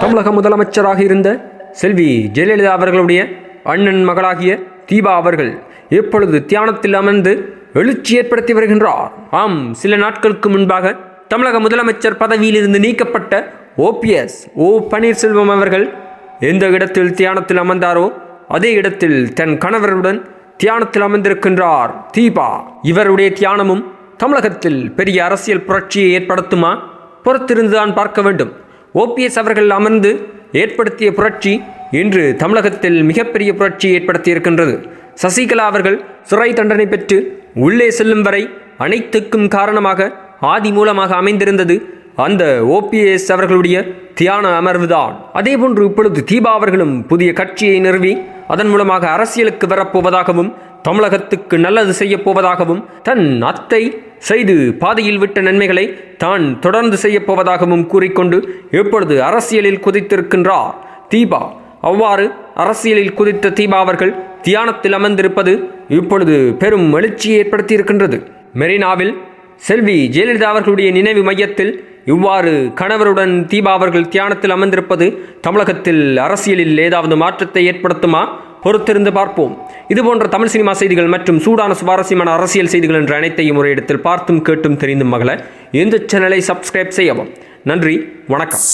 தமிழக முதலமைச்சராக இருந்த செல்வி ஜெயலலிதா அவர்களுடைய அண்ணன் மகளாகிய தீபா அவர்கள் இப்பொழுது தியானத்தில் அமர்ந்து எழுச்சி ஏற்படுத்தி வருகின்றார்? ஆம் சில நாட்களுக்கு முன்பாக தமிழக முதலமைச்சர் பதவியிலிருந்து நீக்கப்பட்ட ஓபிஎஸ் ஓ பன்னீர்செல்வம் அவர்கள் எந்த இடத்தில் தியானத்தில் அமர்ந்தாரோ அதே இடத்தில் தன் கணவருடன் தியானத்தில் அமர்ந்திருக்கின்றார் தீபா. இவருடைய தியானமும் தமிழகத்தில் பெரிய அரசியல் புரட்சியை ஏற்படுத்துமா? பொறுத்திருந்துதான் பார்க்க வேண்டும். ஓபிஎஸ் அவர்கள் அமர்ந்து ஏற்படுத்திய புரட்சி இன்று தமிழகத்தில் மிகப்பெரிய புரட்சியை ஏற்படுத்தியிருக்கின்றது. சசிகலா அவர்கள் சிறை தண்டனை பெற்று உள்ளே செல்லும் வரை அனைத்துக்கும் காரணமாக ஆதி மூலமாக அமைந்திருந்தது அந்த ஓபிஎஸ் அவர்களுடைய தியான அமர்வுதான். அதேபோன்று இப்பொழுது தீபா அவர்களும் புதிய கட்சியை நிறுவி அதன் மூலமாக அரசியலுக்கு வரப்போவதாகவும் தமிழகத்துக்கு நல்லது செய்யப்போவதாகவும் தன் அத்தை செய்து பாதையில் விட்ட நன்மைகளை தான் தொடர்ந்து செய்யப்போவதாகவும் கூறிக்கொண்டு இப்பொழுது அரசியலில் குதித்திருக்கின்றார் தீபா? அவ்வாறு அரசியலில் குதித்த தீபா அவர்கள் தியானத்தில் அமர்ந்திருப்பது இப்பொழுது பெரும் எழுச்சியை ஏற்படுத்தியிருக்கின்றது. மெரினாவில் செல்வி ஜெயலலிதா அவர்களுடைய நினைவு மையத்தில் இவ்வாறு கணவருடன் தீபா அவர்கள் தியானத்தில் அமர்ந்திருப்பது தமிழகத்தில் அரசியலில் ஏதாவது மாற்றத்தை ஏற்படுத்துமா? பொறுத்திருந்து பார்ப்போம். இதுபோன்ற தமிழ் சினிமா செய்திகள் மற்றும் சூடான சுவாரஸ்யமான அரசியல் செய்திகள் என்ற அனைத்தையும் ஒரு இடத்தில் பார்த்தும் கேட்டும் தெரிந்தும் மகள இந்த சேனலை சப்ஸ்கிரைப் செய்யவும். நன்றி வணக்கம்.